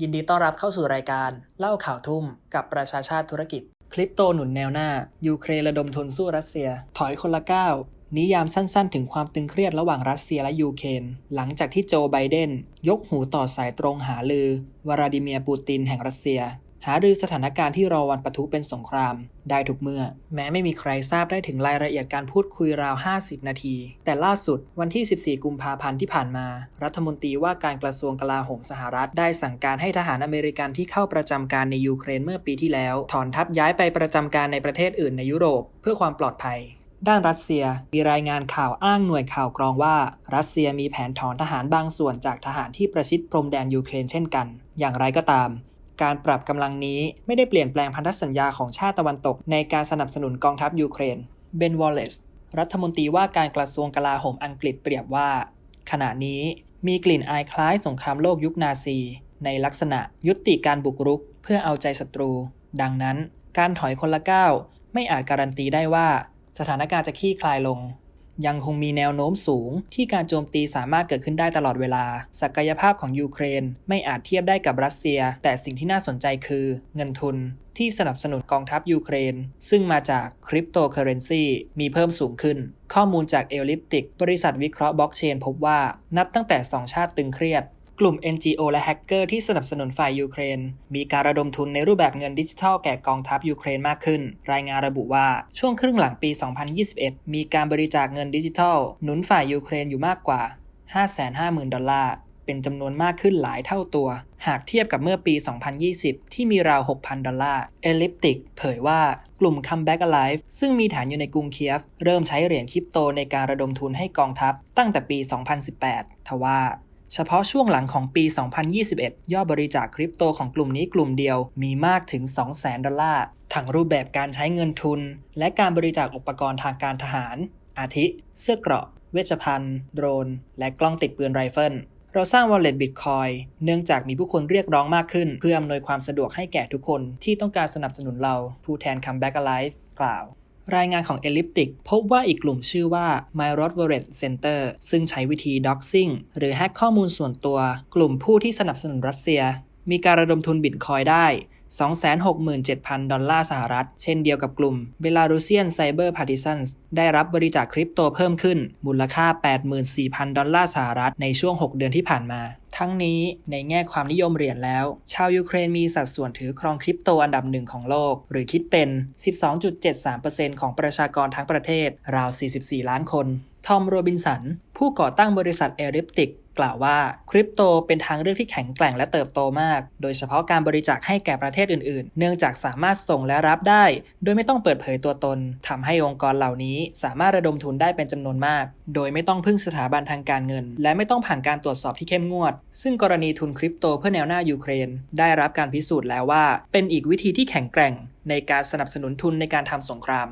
ยินดีต้อนรับเข้าสู่รายการเล่าข่าวทุ่มกับประชาชาติธุรกิจ คลิปโตหนุนแนวหน้า ยูเครนระดมทุนสู้รัสเซีย ถอยคนละก้าวนิยามสั้นๆ ถึงความตึงเครียดระหว่างรัสเซียและยูเครนหลังจากที่โจไบเดน ยกหูต่อสายตรงหาลือ วลาดิเมียร์ปูตินแห่งรัสเซีย หารือสถานการณ์ที่รอวันปะทุเป็นสงคราม ได้ทุกเมื่อ แม้ไม่มีใครทราบได้ถึงรายละเอียดการพูดคุยราว 50 นาที แต่ล่าสุดวันที่ 14 กุมภาพันธ์ที่ผ่านมา รัฐมนตรีว่าการกระทรวงกลาโหมสหรัฐ ได้สั่งการให้ทหารอเมริกันที่เข้าประจำการในยูเครนเมื่อปีที่แล้ว ถอนทัพย้ายไปประจำการในประเทศอื่นในยุโรป เพื่อความปลอดภัยด้านรัสเซียมีรายงานข่าวอ้างหน่วยข่าวกรองว่า รัสเซียมีแผนถอนทหารบางส่วนจากทหารที่ประชิดพรมแดนยูเครนเช่นกัน อย่างไรก็ตาม การปรับกำลังนี้ไม่ได้เปลี่ยนแปลงพันธสัญญาของชาติตะวันตกในการสนับสนุนกองทัพยูเครน เบนวอลเลซรัฐมนตรีว่าการกระทรวงกลาโหมอังกฤษเปรียบว่า ขณะนี้มีกลิ่นอายคล้ายสงครามโลกยุคนาซี ในลักษณะยุติการบุกรุก เพื่อเอาใจศัตรู ดังนั้น การถอยคนละก้าวไม่อาจการันตีได้ว่า สถานการณ์จะคลี่คลายลง ยังคงมีแนวโน้มสูง ที่การโจมตีสามารถเกิดขึ้นได้ตลอดเวลา ศักยภาพของยูเครนไม่อาจเทียบได้กับรัสเซีย แต่สิ่งที่น่าสนใจคือเงินทุนที่สนับสนุนกองทัพยูเครน ซึ่งมาจากคริปโตเคอเรนซีมีเพิ่มสูงขึ้น ข้อมูลจากเอลิปติกบริษัทวิเคราะห์บล็อกเชนพบว่านับตั้งแต่ 2 ชาติตึงเครียด กลุ่ม NGO และแฮกเกอร์ที่สนับสนุนฝ่ายยูเครน มีการระดมทุนในรูปแบบเงินดิจิทัลแก่กองทัพยูเครนมากขึ้น รายงานระบุว่าช่วงครึ่งหลังปี 2021 มีการบริจาคเงินดิจิทัล หนุนฝ่ายยูเครนอยู่มากกว่า 550,000 ดอลลาร์ เป็นจำนวนมากขึ้นหลายเท่าตัว หากเทียบกับเมื่อปี 2020 ที่มีราว 6,000 ดอลลาร์ Elliptic เผยว่ากลุ่ม Comeback Alive ซึ่งมีฐานอยู่ในกรุงเคียฟ เริ่มใช้เหรียญคริปโตในการระดมทุนให้กองทัพตั้งแต่ปี 2018 ทว่า เฉพาะช่วงหลังของปี 2021 ยอดบริจาคคริปโตของกลุ่มนี้กลุ่มเดียวมีมากถึง 200,000 ดอลลาร์ทั้งรูปแบบการใช้เงินทุน และการบริจาคอุปกรณ์ทางการทหาร อาทิ เสื้อเกราะ เวชภัณฑ์ โดรน และกล้องติดปืนไรเฟิลเราสร้าง Wallet Bitcoin เนื่องจากมีผู้คนเรียกร้องมากขึ้น เพื่ออำนวยความสะดวกให้แก่ทุกคนที่ต้องการสนับสนุนเราผู้แทน Comeback Alive กล่าว รายงานของ Elliptic พบว่าอีกกลุ่มชื่อว่า Myrod Wallet Center ซึ่งใช้วิธี doxing หรือแฮกข้อมูลส่วนตัว กลุ่มผู้ที่สนับสนุนรัสเซีย มีการระดมทุนบิตคอยได้ 267,000 ดอลลาร์สหรัฐ เช่นเดียวกับกลุ่ม Belarusian Cyber Partisans ได้รับบริจาคคริปโตเพิ่มขึ้น มูลค่า 84,000 ดอลลาร์สหรัฐในช่วง 6 เดือนที่ผ่านมา ทั้งนี้ในแง่ความนิยมเหรียญแล้ว ชาวยูเครนมีสัดส่วนถือครองคริปโตอันดับหนึ่งของโลก หรือคิดเป็น 12.73%ของประชากรทั้งประเทศราว 44 ล้านคน ทอม โรบินสัน ผู้ก่อตั้งบริษัทเอริปติก กล่าวว่าคริปโตเป็นทางเลือกที่แข็งแกร่งและเติบโตมาก โดยเฉพาะการบริจาคให้แก่ประเทศอื่นๆ เนื่องจากสามารถส่งและรับได้ โดยไม่ต้องเปิดเผยตัวตนทำให้องค์กรเหล่านี้สามารถระดมทุนได้เป็นจำนวนมาก โดยไม่ต้องพึ่งสถาบันทางการเงิน และไม่ต้องผ่านการตรวจสอบที่เข้มงวด ซึ่งกรณีทุนคริปโตเพื่อแนวหน้ายูเครน ได้รับการพิสูจน์แล้วว่า เป็นอีกวิธีที่แข็งแกร่ง ในการสนับสนุนทุนในการทำสงคราม